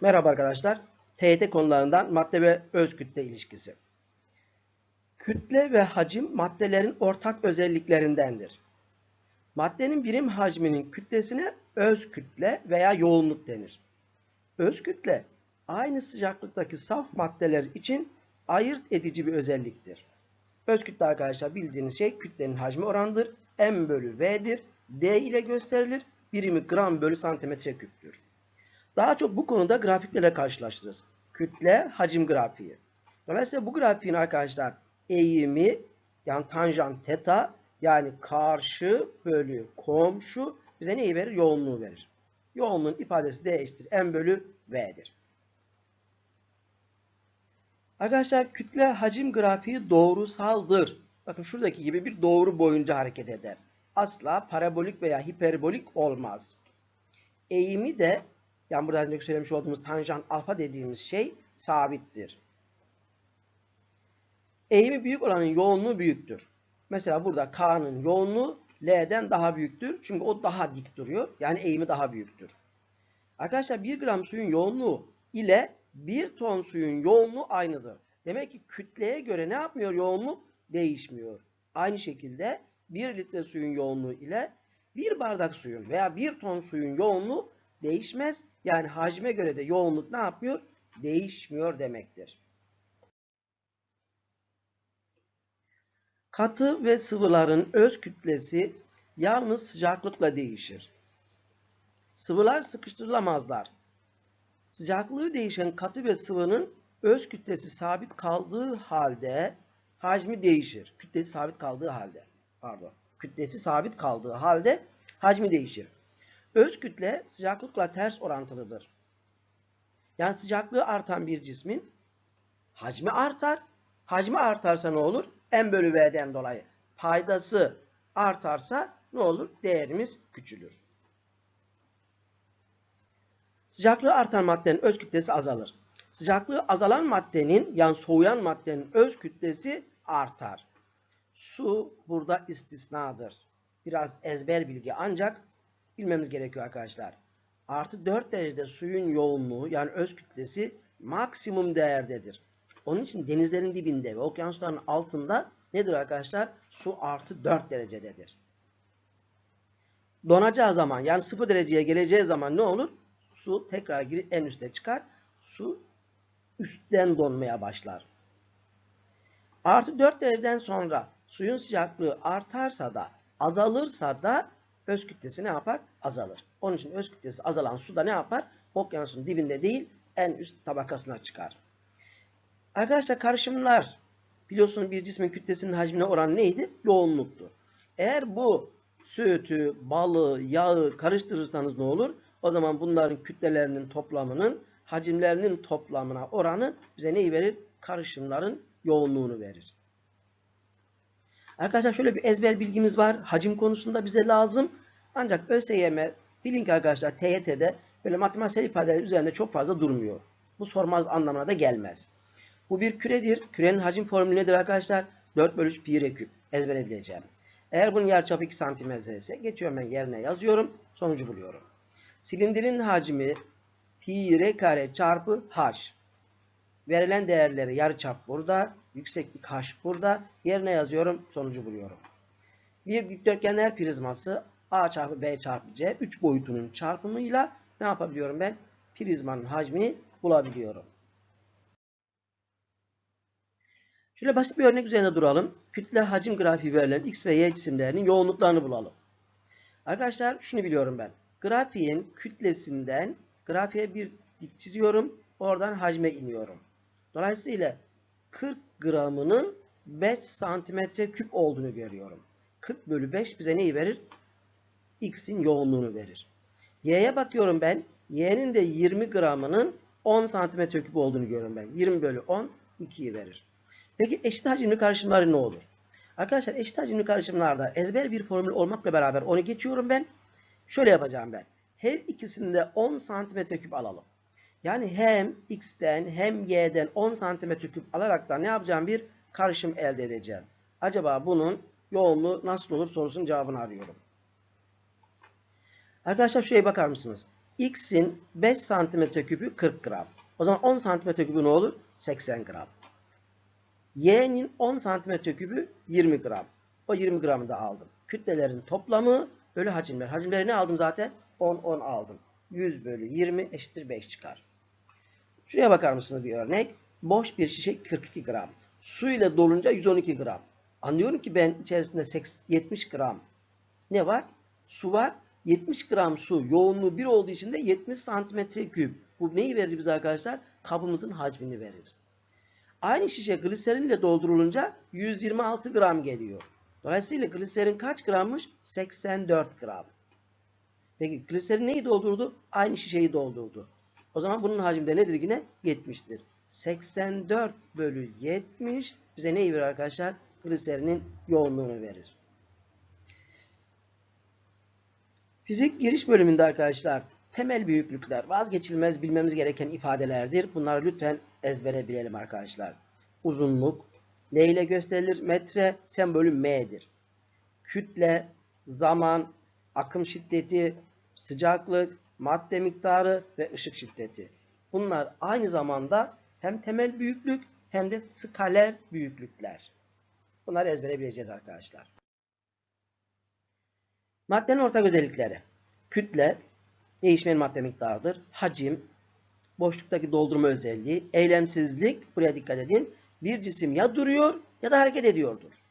Merhaba arkadaşlar. TYT konularından madde ve öz kütle ilişkisi. Kütle ve hacim maddelerin ortak özelliklerindendir. Maddenin birim hacminin kütlesine öz kütle veya yoğunluk denir. Öz kütle aynı sıcaklıktaki saf maddeler için ayırt edici bir özelliktir. Öz kütle arkadaşlar bildiğiniz şey kütlenin hacmi oranıdır. M bölü V'dir. D ile gösterilir. Birimi gram bölü santimetre küptür. Daha çok bu konuda grafiklerle karşılaştırırız. Kütle hacim grafiği. Dolayısıyla bu grafiğin arkadaşlar eğimi yani tanjant teta yani karşı bölü komşu bize neyi verir? Yoğunluğu verir. Yoğunluğun ifadesi D eşittir M bölü V'dir. Arkadaşlar kütle hacim grafiği doğrusaldır. Bakın şuradaki gibi bir doğru boyunca hareket eder. Asla parabolik veya hiperbolik olmaz. Eğimi de yani burada önce söylemiş olduğumuz tanjant alfa dediğimiz şey sabittir. Eğimi büyük olanın yoğunluğu büyüktür. Mesela burada K'nın yoğunluğu L'den daha büyüktür. Çünkü o daha dik duruyor. Yani eğimi daha büyüktür. Arkadaşlar 1 gram suyun yoğunluğu ile 1 ton suyun yoğunluğu aynıdır. Demek ki kütleye göre ne yapmıyor yoğunluk? Değişmiyor. Aynı şekilde 1 litre suyun yoğunluğu ile 1 bardak suyun veya 1 ton suyun yoğunluğu değişmez. Yani hacme göre de yoğunluk ne yapmıyor? Değişmiyor demektir. Katı ve sıvıların öz kütlesi yalnız sıcaklıkla değişir. Sıvılar sıkıştırılamazlar. Sıcaklığı değişen katı ve sıvının öz kütlesi sabit kaldığı halde hacmi değişir. Kütlesi sabit kaldığı halde. Pardon. Kütlesi sabit kaldığı halde hacmi değişir. Öz kütle sıcaklıkla ters orantılıdır. Yani sıcaklığı artan bir cismin hacmi artar. Hacmi artarsa ne olur? M bölü V'den dolayı. Paydası artarsa ne olur? Değerimiz küçülür. Sıcaklığı artan maddenin öz kütlesi azalır. Sıcaklığı azalan maddenin yani soğuyan maddenin öz kütlesi artar. Su burada istisnadır. Biraz ezber bilgi ancak bilmemiz gerekiyor arkadaşlar. Artı 4 derecede suyun yoğunluğu yani öz kütlesi maksimum değerdedir. Onun için denizlerin dibinde ve okyanusların altında nedir arkadaşlar? Su artı 4 derecededir. Donacağı zaman yani 0 dereceye geleceği zaman ne olur? Su tekrar girip en üste çıkar. Su üstten donmaya başlar. Artı 4 dereceden sonra suyun sıcaklığı artarsa da azalırsa da öz kütlesi ne yapar? Azalır. Onun için öz kütlesi azalan su da ne yapar? Okyanusun dibinde değil en üst tabakasına çıkar. Arkadaşlar karışımlar biliyorsunuz bir cismin kütlesinin hacmine oran neydi? Yoğunluktu. Eğer bu sütü, balı, yağı karıştırırsanız ne olur? O zaman bunların kütlelerinin toplamının hacimlerinin toplamına oranı bize neyi verir? Karışımların yoğunluğunu verir. Arkadaşlar şöyle bir ezber bilgimiz var. Hacim konusunda bize lazım. Ancak ÖSYM bilin ki arkadaşlar TYT'de böyle matematiksel ifadeler üzerinde çok fazla durmuyor. Bu sormaz anlamına da gelmez. Bu bir küredir. Kürenin hacim formülü nedir arkadaşlar? 4 bölü pi r küp. Ezbere bileceğim. Eğer bunun yarıçapı 2 santimetre ise geçiyorum ben yerine yazıyorum. Sonucu buluyorum. Silindirin hacmi pi r kare çarpı h. Verilen değerleri yarıçap burada. Yükseklik h burada. Yerine yazıyorum. Sonucu buluyorum. Bir dikdörtgenler prizması a çarpı b çarpı c 3 boyutunun çarpımıyla ne yapabiliyorum ben? Prizmanın hacmini bulabiliyorum. Şöyle basit bir örnek üzerinde duralım. Kütle hacim grafiği verilen x ve y cisimlerinin yoğunluklarını bulalım. Arkadaşlar şunu biliyorum ben. Grafiğin kütlesinden grafiğe bir dik çiziyorum. Oradan hacme iniyorum. Dolayısıyla 40 gramının 5 santimetre küp olduğunu görüyorum. 40 bölü 5 bize neyi verir? X'in yoğunluğunu verir. Y'ye bakıyorum ben. Y'nin de 20 gramının 10 santimetre küp olduğunu görüyorum ben. 20 bölü 10 2'yi verir. Peki eşit hacimli karışımları ne olur? Arkadaşlar eşit hacimli karışımlarda ezber bir formül olmakla beraber onu geçiyorum ben. Şöyle yapacağım ben. Her ikisinde 10 santimetre küp alalım. Yani hem x'ten hem y'den 10 santimetre küp alarak da ne yapacağım? Bir karışım elde edeceğim. Acaba bunun yoğunluğu nasıl olur sorusunun cevabını arıyorum. Arkadaşlar şuraya bakar mısınız? X'in 5 santimetre küpü 40 gram. O zaman 10 santimetre küpü ne olur? 80 gram. Y'nin 10 santimetre küpü 20 gram. O 20 gramı da aldım. Kütlelerin toplamı bölü hacimler. Hacimleri ne aldım zaten? 10, 10 aldım. 100 bölü 20 eşittir 5 çıkar. Şuraya bakar mısınız bir örnek? Boş bir şişe 42 gram. Su ile dolunca 112 gram. Anlıyorum ki ben içerisinde 80 70 gram ne var? Su var. 70 gram su yoğunluğu 1 olduğu için de 70 santimetre küp. Bu neyi verir bize arkadaşlar? Kabımızın hacmini verir. Aynı şişe gliserin ile doldurulunca 126 gram geliyor. Dolayısıyla gliserin kaç grammış? 84 gram. Peki gliserin neyi doldurdu? Aynı şişeyi doldurdu. O zaman bunun hacmi de nedir yine? 70'tir. 84 bölü 70 bize neyi verir arkadaşlar? Gliserinin yoğunluğunu verir. Fizik giriş bölümünde arkadaşlar temel büyüklükler vazgeçilmez bilmemiz gereken ifadelerdir. Bunları lütfen ezbere bilelim arkadaşlar. Uzunluk ne ile gösterilir? Metre sembolü M'dir. Kütle, zaman, akım şiddeti, sıcaklık, madde miktarı ve ışık şiddeti. Bunlar aynı zamanda hem temel büyüklük hem de skaler büyüklükler. Bunları ezbere bileceğiz arkadaşlar. Maddenin ortak özellikleri. Kütle, değişmeyen madde miktarıdır. Hacim, boşluktaki doldurma özelliği, eylemsizlik, buraya dikkat edin. Bir cisim ya duruyor ya da hareket ediyordur.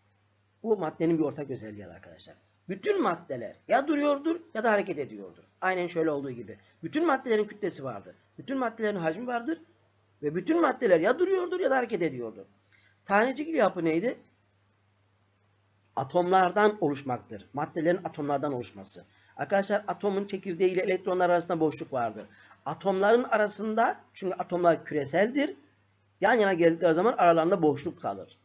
Bu maddenin bir ortak özelliği arkadaşlar. Bütün maddeler ya duruyordur ya da hareket ediyordur. Aynen şöyle olduğu gibi. Bütün maddelerin kütlesi vardır. Bütün maddelerin hacmi vardır. Ve bütün maddeler ya duruyordur ya da hareket ediyordur. Tanecik yapı neydi? Atomlardan oluşmaktır. Maddelerin atomlardan oluşması. Arkadaşlar atomun çekirdeği ile elektronlar arasında boşluk vardır. Atomların arasında çünkü atomlar küreseldir. Yan yana geldikleri zaman aralarında boşluk kalır.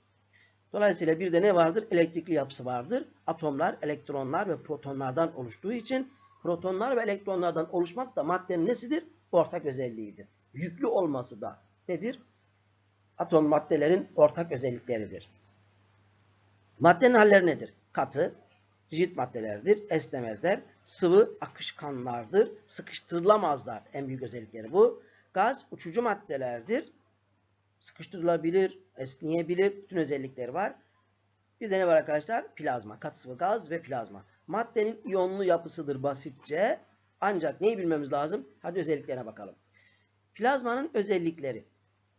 Dolayısıyla bir de ne vardır? Elektrikli yapısı vardır. Atomlar, elektronlar ve protonlardan oluştuğu için protonlar ve elektronlardan oluşmak da maddenin nesidir? Ortak özelliğidir. Yüklü olması da nedir? Atom maddelerin ortak özellikleridir. Maddenin halleri nedir? Katı, rigid maddelerdir, esnemezler, sıvı akışkanlardır, sıkıştırılamazlar. En büyük özellikleri bu. Gaz uçucu maddelerdir. Sıkıştırılabilir, esneyebilir, bütün özellikleri var. Bir de ne var arkadaşlar? Plazma, katı sıvı gaz ve plazma. Maddenin iyonlu yapısıdır basitçe. Ancak neyi bilmemiz lazım? Hadi özelliklerine bakalım. Plazmanın özellikleri.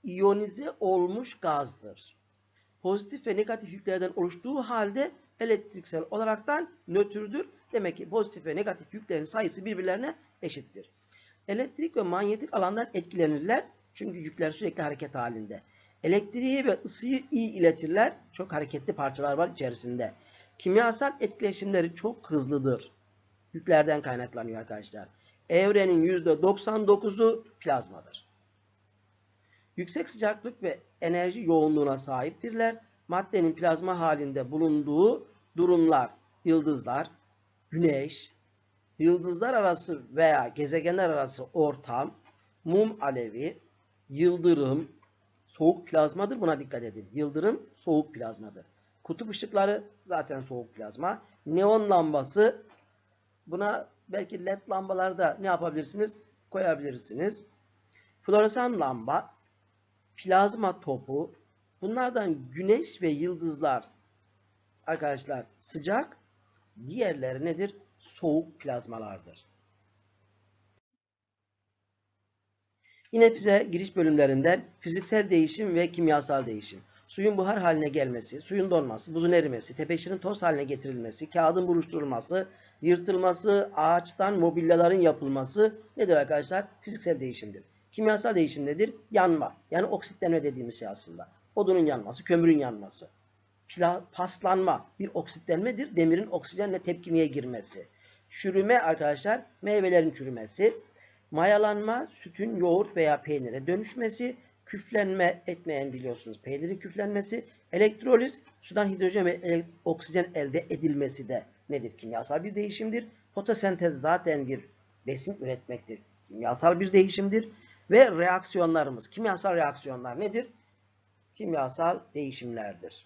İyonize olmuş gazdır. Pozitif ve negatif yüklerden oluştuğu halde elektriksel olaraktan nötrdür. Demek ki pozitif ve negatif yüklerin sayısı birbirlerine eşittir. Elektrik ve manyetik alandan etkilenirler. Çünkü yükler sürekli hareket halinde. Elektriği ve ısıyı iyi iletirler. Çok hareketli parçalar var içerisinde. Kimyasal etkileşimleri çok hızlıdır. Yüklerden kaynaklanıyor arkadaşlar. Evrenin %99'u plazmadır. Yüksek sıcaklık ve enerji yoğunluğuna sahiptirler. Maddenin plazma halinde bulunduğu durumlar, yıldızlar, güneş, yıldızlar arası veya gezegenler arası ortam, mum alevi, yıldırım, soğuk plazmadır. Buna dikkat edin. Yıldırım soğuk plazmadır. Kutup ışıkları zaten soğuk plazma. Neon lambası buna belki led lambalarda ne yapabilirsiniz? Koyabilirsiniz. Floresan lamba, plazma topu, bunlardan güneş ve yıldızlar arkadaşlar sıcak, diğerleri nedir? Soğuk plazmalardır. Yine bize giriş bölümlerinden fiziksel değişim ve kimyasal değişim. Suyun buhar haline gelmesi, suyun donması, buzun erimesi, tepeşirin toz haline getirilmesi, kağıdın buruşturulması, yırtılması, ağaçtan mobilyaların yapılması nedir arkadaşlar? Fiziksel değişimdir. Kimyasal değişim nedir? Yanma. Yani oksitlenme dediğimiz şey aslında. Odunun yanması, kömürün yanması. Pla paslanma bir oksitlenmedir. Demirin oksijenle tepkimeye girmesi. Çürüme arkadaşlar meyvelerin çürümesi. Mayalanma sütün yoğurt veya peynire dönüşmesi. Küflenme etmeyen biliyorsunuz peynirin küflenmesi. Elektroliz sudan hidrojen ve oksijen elde edilmesi de nedir? Kimyasal bir değişimdir. Fotosentez zaten bir besin üretmektir. Kimyasal bir değişimdir. Ve reaksiyonlarımız, kimyasal reaksiyonlar nedir? Kimyasal değişimlerdir.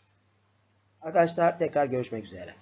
Arkadaşlar tekrar görüşmek üzere.